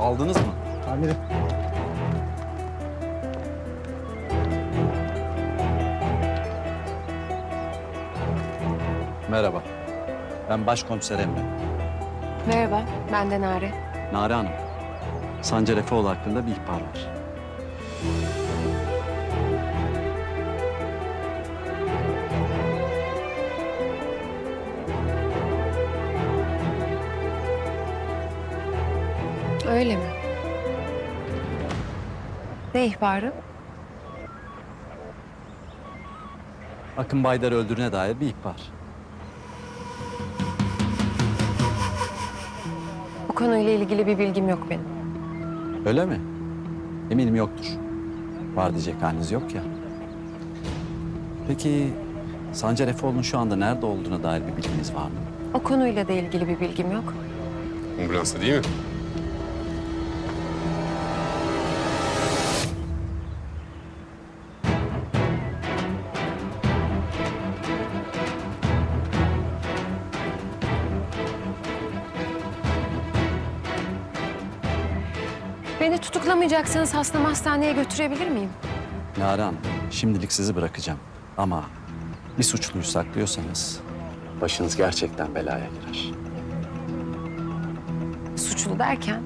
Aldınız mı? Amirim. Merhaba. Ben başkomiser Emre. Merhaba, ben de Nare. Nare Hanım. Sancar Efeoğlu hakkında bir ihbar var. Öyle mi? Ne ihbarı? Akın Baydar öldüğüne dair bir ihbar. Bu konuyla ilgili bir bilgim yok benim. Öyle mi? Eminim yoktur. Var diyecek haliniz yok ya. Peki Sancar Efeoğlu'nun şu anda nerede olduğuna dair bir bilginiz var mı? O konuyla da ilgili bir bilgim yok. Ambulansta değil mi? Beni tutuklamayacaksanız hastamı hastaneye götürebilir miyim? Hanım, şimdilik sizi bırakacağım. Ama bir suçluyu saklıyorsanız başınız gerçekten belaya girer. Suçlu derken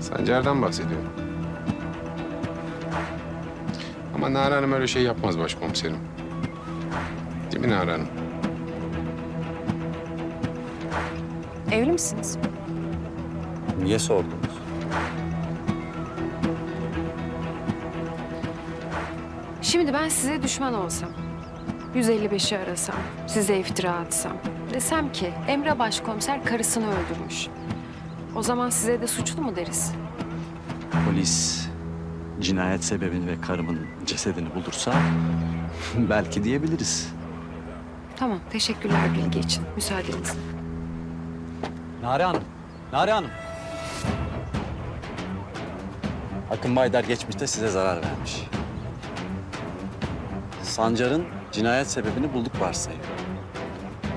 Sancar'dan bahsediyorum. Ama Nare Hanım öyle şey yapmaz başkomiserim. Değil mi Nare Hanım? evli misiniz? Niye sordunuz? Şimdi ben size düşman olsam, 155'i arasam, size iftira atsam, desem ki Emre Başkomiser karısını öldürmüş. O zaman size de suçlu mu deriz? Polis cinayet sebebini ve karımın cesedini bulursa belki diyebiliriz. Tamam, teşekkürler bilgi için. Müsaadenizle. Nare Hanım, Nare Hanım. Akın Baydar geçmişte size zarar vermiş. Sancar'ın cinayet sebebini bulduk varsayın.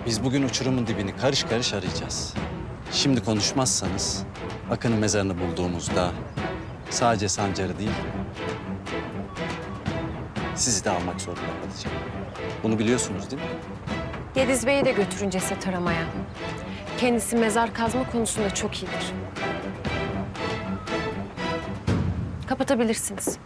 Biz bugün uçurumun dibini karış karış arayacağız. Şimdi konuşmazsanız Akın'ın mezarını bulduğumuzda sadece Sancar'ı değil, sizi de almak zorunda kalacağım. Bunu biliyorsunuz değil mi? Yediz Bey'i de götürün ceset aramaya. Kendisi mezar kazma konusunda çok iyidir. Kapatabilirsiniz.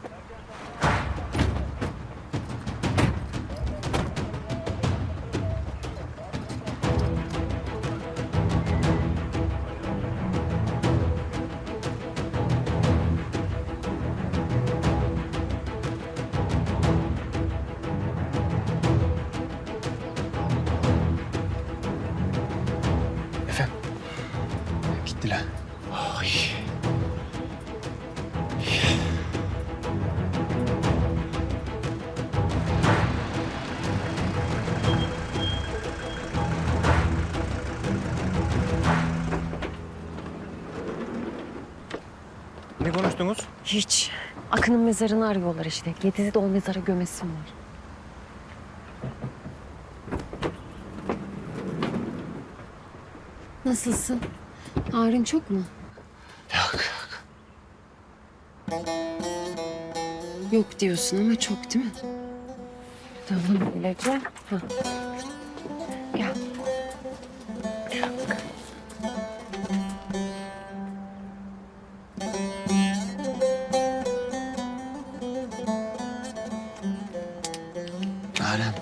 Ne konuştunuz? Hiç. Akın'ın mezarını arıyorlar işte. Gediz'i de o mezara gömesim var. Nasılsın? Ağrın çok mu? Yok yok. Yok diyorsun ama çok değil mi? Tamam ilacı. Ha. Narem.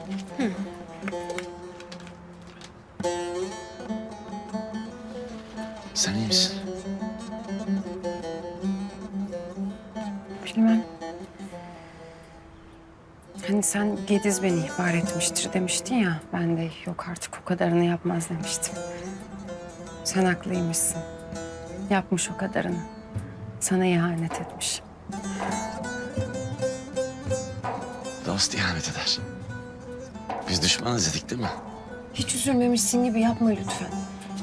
Sen iyi misin? Bilmem. Hani sen Gediz beni ihbar etmiştir demiştin ya. Ben de yok artık o kadarını yapmaz demiştim. Sen haklıymışsın. Yapmış o kadarını. Sana ihanet etmiş. Dost ihanet eder. Biz düşmanız dedik değil mi? Hiç üzülmemişsin gibi yapma lütfen.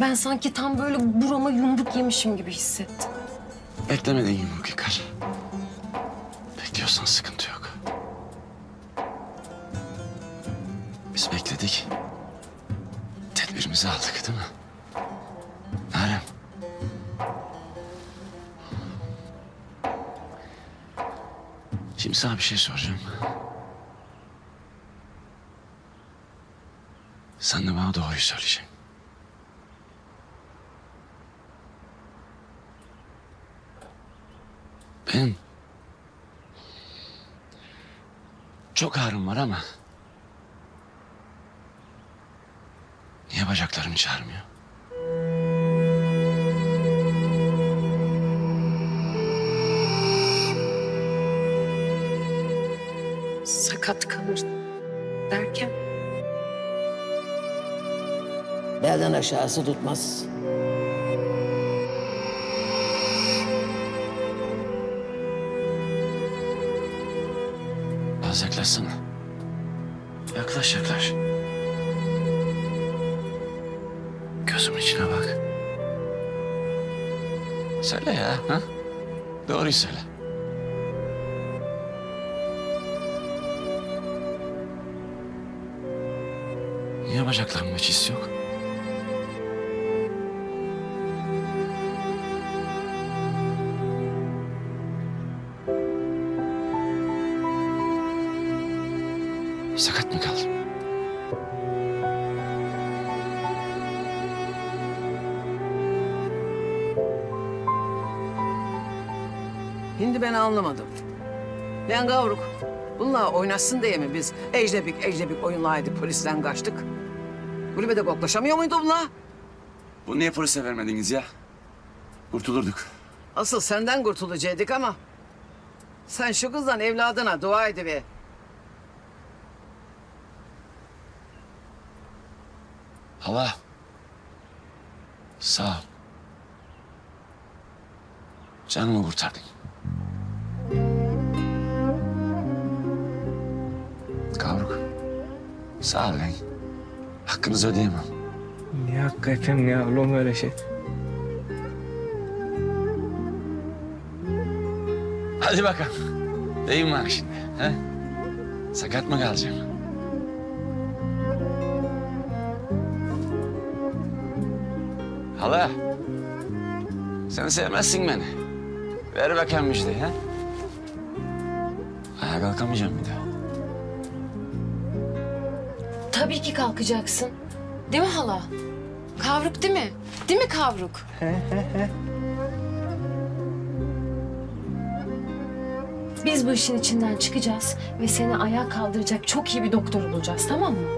Ben sanki tam böyle burama yumruk yemişim gibi hissettim. Beklemediğin yumruk yıkar. Bekliyorsan sıkıntı yok. Biz bekledik. Tedbirimizi aldık değil mi? Narem. Şimdi sana bir şey soracağım. Sen de bana doğruyu söyleyeceksin. Benim çok ağrım var ama niye bacaklarım çağırmıyor? Sakat kalır derken Belden aşağısı tutmaz. Az yaklaşsana. Yaklaş yaklaş. Gözümün içine bak. Söyle ya. Ha? Doğruyu söyle. Niye bacaklarımda çiz yok? Sakat mı kaldım? Şimdi ben anlamadım. Ben gavruk. Bununla oynasın diye mi biz ecnebik ecnebik oyunlaydık polisten kaçtık? Kulübede koklaşamıyor muydu bunlar? Bu niye polise vermediniz ya? Kurtulurduk. Asıl senden kurtulacaktık ama... Sen şu kızdan evladına dua ediver. Hala. Sağ ol. Canımı kurtardın. Kavruk. Sağ ol lan. Hakkınızı ödeyemem. Niye hakikaten ya olur mu öyle şey? Hadi bakalım. Deyim var şimdi. He? Sakat mı kalacağım? Hala. Sen sevmezsin beni. Ver bakayım müjdeyi ha. Ayağa kalkamayacağım bir daha. tabii ki kalkacaksın. Değil mi hala? Kavruk değil mi? Değil mi kavruk? Biz bu işin içinden çıkacağız ve seni ayağa kaldıracak çok iyi bir doktor bulacağız tamam mı?